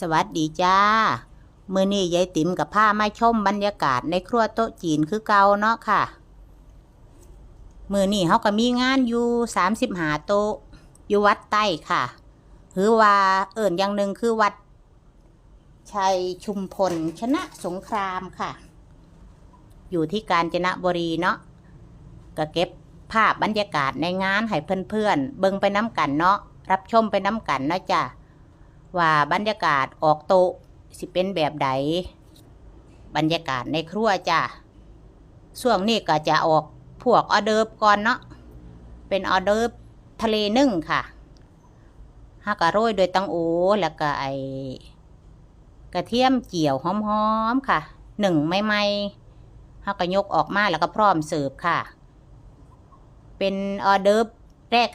สวัสดีจ้า มือนี้ยายติ๋มกับผ้ามาชมบรรยากาศในครัวโต๊ะจีนคือเก่าเนาะค่ะ มือนี้เขาก็มีงานอยู่สามสิบหาโต๊ะอยู่วัดใต้ค่ะหรือว่าเอิ่นอย่างหนึ่งคือวัด ชัยชุมพลชนะสงครามค่ะ อยู่ที่กาญจนบุรีเนาะก็เก็บภาพบรรยากาศในงานให้เพื่อนๆเบิ่งไปน้ำกันเนาะรับชมไปน้ำกันเนาะจ้ะ ว่าบรรยากาศออกโต๊ะสิเป็นแบบใดบรรยากาศในครัวจ้ะช่วงนี้ก็จะออกพวกออเดิร์ฟก่อนเนาะเป็นออเดิร์ฟทะเลนึ่งค่ะฮักกะโรยโดยตังโอแล้วก็ไอกระเทียมเจียวหอมๆค่ะหนึ่งไม่ไม่ฮักก็ยกออกมาแล้วก็พร้อมเสิร์ฟค่ะ เป็นออเดิร์ฟ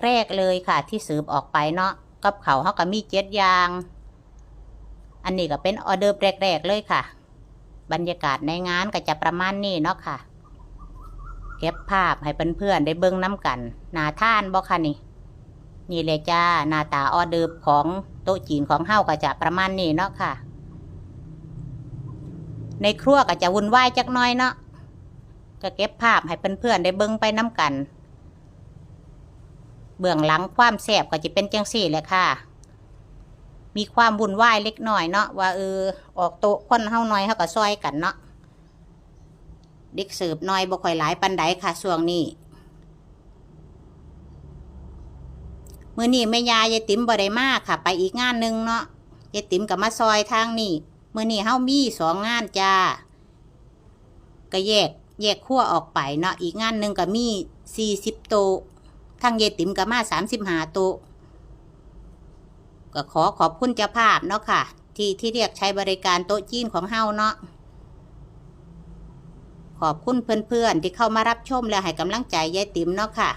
แรกๆเลยค่ะ ที่เสิร์ฟออกไปเนาะ กับเขาเขาก็มีเจ็ดอย่าง อันนี้ก็เป็นออเดอร์แรกๆเลยค่ะ บรรยากาศในงานก็จะประมาณนี้เนาะค่ะ เก็บภาพให้เพื่อนๆได้เบิ่งน้ำกันหนาท่านบ่ค่ะนี่ นี่เลยจ้าหน้าตาออเดอร์ของโต๊ะจีนของเฮาก็จะประมาณนี้เนาะค่ะ ในครัวก็จะวุ่นวายจักหน้อยเนาะก็เก็บภาพให้เพื่อนๆได้เบิ่งไปน้ำกัน เบื้องหลังความแสบก็จะเป็นจังสี่แหละค่ะ มีความวุ่นวายเล็กน้อยเนาะว่าเออออกโต๊ะคนเฮาน้อยเฮาก็ซอยกันเนาะเด็กเสิร์ฟน้อยบ่ค่อยหลายปันใดค่ะช่วงนี้มื้อนี้แม่ยายยายติ๋มบ่ได้มาค่ะ ไปอีกงานหนึงเนาะยายติ๋มก็มาซอยทางนี้มื้อนี้เฮามีสองงานจ้าก็แยกแยกขั้วออกไปเนาะอีกงานหนึงก็มี40โต๊ะ ทางเยายติ๋มกับมาสามสิบหาตุก็ขอขอบคุณเจ้าภาพเนาะค่ะ ที่ที่เรียกใช้บริการโต๊ะจีนของเฮาเนาะขอบคุณเพื่อนๆที่เข้ามารับชมและให้กำลังใจยายติ๋มเนาะค่ะ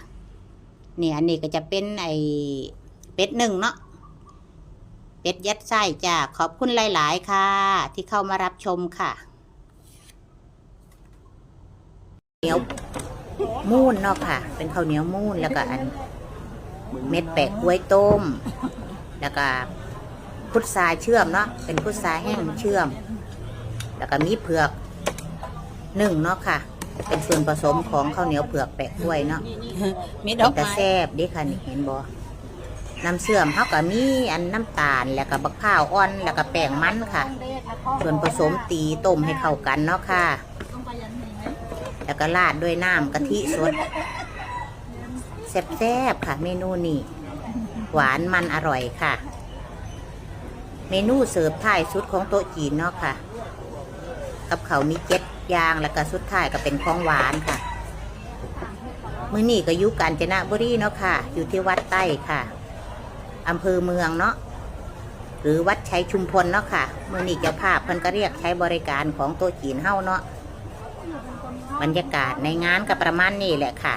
เนี่ยอันนี้ก็จะเป็นไอเป็ดหนึ่งเนาะเป็ดยัดไส้จ้าขอบคุณหลาย ๆ ค่ะ ที่เข้ามารับชมค่ะเดี๋ยว มูนเนาะค่ะ เป็นข้าวเหนียวมูนแล้วก็อันเม็ดแปะกล้วยต้ม แล้วก็พุทราเชื่อมเนาะเป็นพุทราแห้งเชื่อม แล้วก็มีเผือกหนึ่งเนาะค่ะ เป็นส่วนผสมของข้าวเหนียวเผือกแปะกล้วยเนาะมีดเป็อนกตะไม้แซบเดิค่ะนี่เห็นบ่น้ำเชื่อมเขาก็มีอันน้ำตาลแล้วก็บักพร้าวอ่อน แล้วก็แป้งมันค่ะ ส่วนผสมตีต้มให้เข้ากันเนาะค่ะ แล้วก็ราดด้วยน้ำกะทิสดแซ่บๆค่ะ เมนูนี้หวานมันอร่อยค่ะ เมนูเสิร์ฟท้ายสุดของโต๊ะจีนเนาะค่ะ กับเขามีเจ็ดย่างแล้วก็สุดท้ายก็เป็นของหวานค่ะ มื้อนี้ก็อยู่กาญจนบุรีเนาะค่ะ อยู่ที่วัดใต้ค่ะอำเภอเมืองเนาะหรือวัดชัยชุมพลเนาะค่ะมื้อนี้เจ้าภาพเพิ่นก็เรียกใช้บริการของโต๊ะจีนเฮาเนาะ บรรยากาศในงานก็ประมาณนี้แหละค่ะ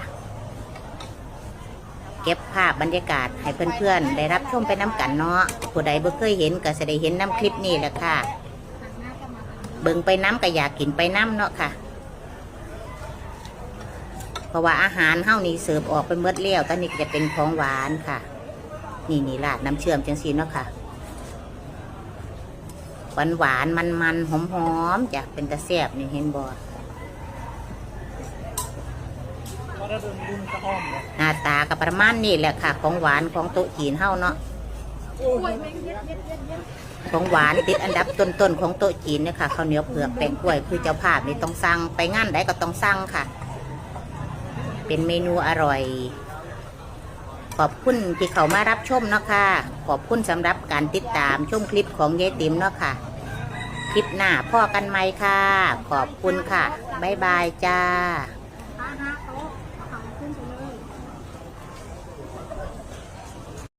เก็บภาพบรรยากาศให้เพื่อนๆ ได้รับชมไปน้ำกันเนาะผู้ใดบ่เคยเห็นก็จะได้เห็นน้ำคลิปนี้แหละค่ะ เบิ่งไปน้ำก็อยากกินไปน้ำเนาะค่ะ เพราะว่าอาหารเฮานี่เสิร์ฟออกไปเมื่อแล้ยวตอนนี้จะเป็นของหวานค่ะ นี่นี่ราดน้ำเชื่อมจังซีเนาะค่ะหวานหวานมันมันๆหอมหอมจ้ะเป็นตะแซ่บนี่เห็นบ่ หน้าตากับประมาณนี้แหละค่ะ ของหวานของโต๊ะจีนเฮาเนาะของหวานติดอันดับต้นๆของโต๊ะจีนเนี่ยค่ะข้าวเหนียวเผือกแป้งกล้วย คือเจ้าภาพนี่ต้องสั่งไปงานใดก็ต้องสั่งค่ะ เป็นเมนูอร่อย ขอบคุณที่เขามารับชมเนาะค่ะ ขอบคุณสำหรับการติดตามชมคลิปของยายติ๋มเนาะค่ะ คลิปหน้าพ่อกันไหมค่ะ ขอบคุณค่ะ บ๊ายบายจ้า